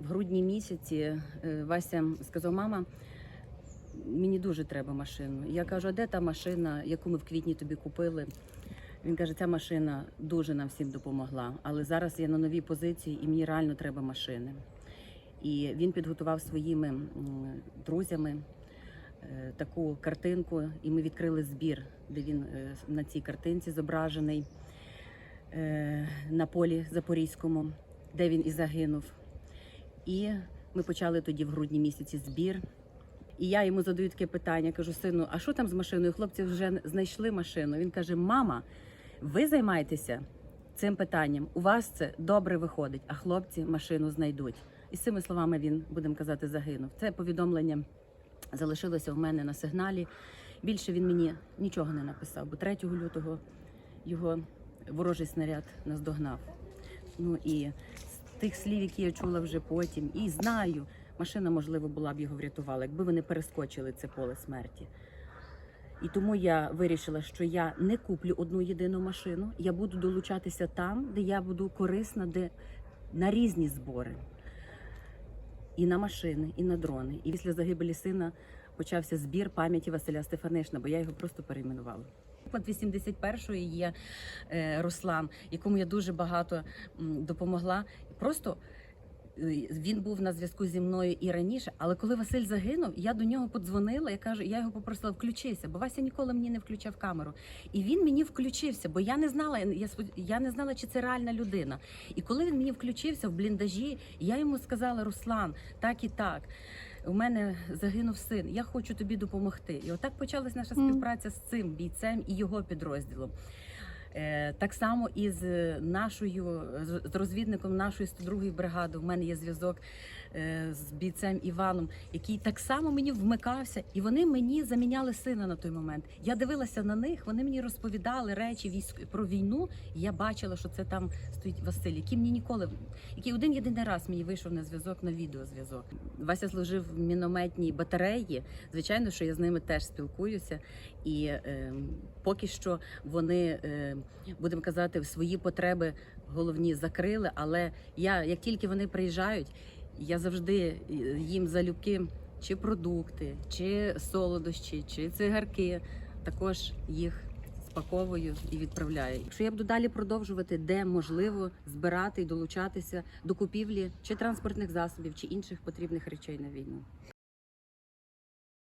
В грудні місяці е, Вася сказав, мама, мені дуже треба машину. Я кажу, а де та машина, яку ми в квітні тобі купили? Він каже, ця машина дуже нам всім допомогла, але зараз я на новій позиції і мені реально треба машини. І він підготував своїми друзями е, таку картинку, і ми відкрили збір, де він е, на цій картинці зображений на полі Запорізькому, де він і загинув. І ми почали тоді в грудні місяці збір. І я йому задаю таке питання: кажу, сину, а що там з машиною? Хлопці вже знайшли машину. Він каже: Мама, ви займаєтеся цим питанням. У вас це добре виходить, а хлопці машину знайдуть. І з цими словами він, будемо казати, загинув. Це повідомлення залишилося в мене на сигналі. Більше він мені нічого не написав, бо 3 лютого його ворожий снаряд наздогнав. Ну і тих слів, які я чула вже потім, і знаю, машина, можливо, була б його врятувала, якби вони перескочили це поле смерті. І тому я вирішила, що я не куплю одну єдину машину. Я буду долучатися там, де я буду корисна, де на різні збори. І на машини, і на дрони. І після загибелі сина почався збір пам'яті Василя Стефанишна, бо я його просто перейменувала. Приклад 81-ї є е, Руслан, якому я дуже багато допомогла. Просто е, він був на зв'язку зі мною і раніше, але коли Василь загинув, я до нього подзвонила. Я кажу, я його попросила включися, бо Вася ніколи мені не включав камеру. І він мені включився, бо я не знала, я, я не знала, чи це реальна людина. І коли він мені включився в бліндажі, я йому сказала: Руслан, так і так. У мене загинув син, я хочу тобі допомогти. І отак почалась наша співпраця з цим бійцем і його підрозділом. Е, Так само і з нашою з розвідником нашої 102-ї бригади. У мене є зв'язок е, з бійцем Іваном, який так само мені вмикався, і вони мені заміняли сина на той момент. Я дивилася на них, вони мені розповідали речі військ про війну. І я бачила, що це там стоїть Василь, який мені ніколи, який один єдиний раз мені вийшов на зв'язок на відеозв'язок. Вася служив в мінометній батареї. Звичайно, що я з ними теж спілкуюся, і е, поки що вони, е, будемо казати, свої потреби головні закрили. Але я, як тільки вони приїжджають, я завжди е, їм залюбки чи продукти, чи солодощі, чи цигарки. Також їх спаковую і відправляю. Якщо я буду далі продовжувати, де можливо збирати і долучатися до купівлі чи транспортних засобів, чи інших потрібних речей на війну.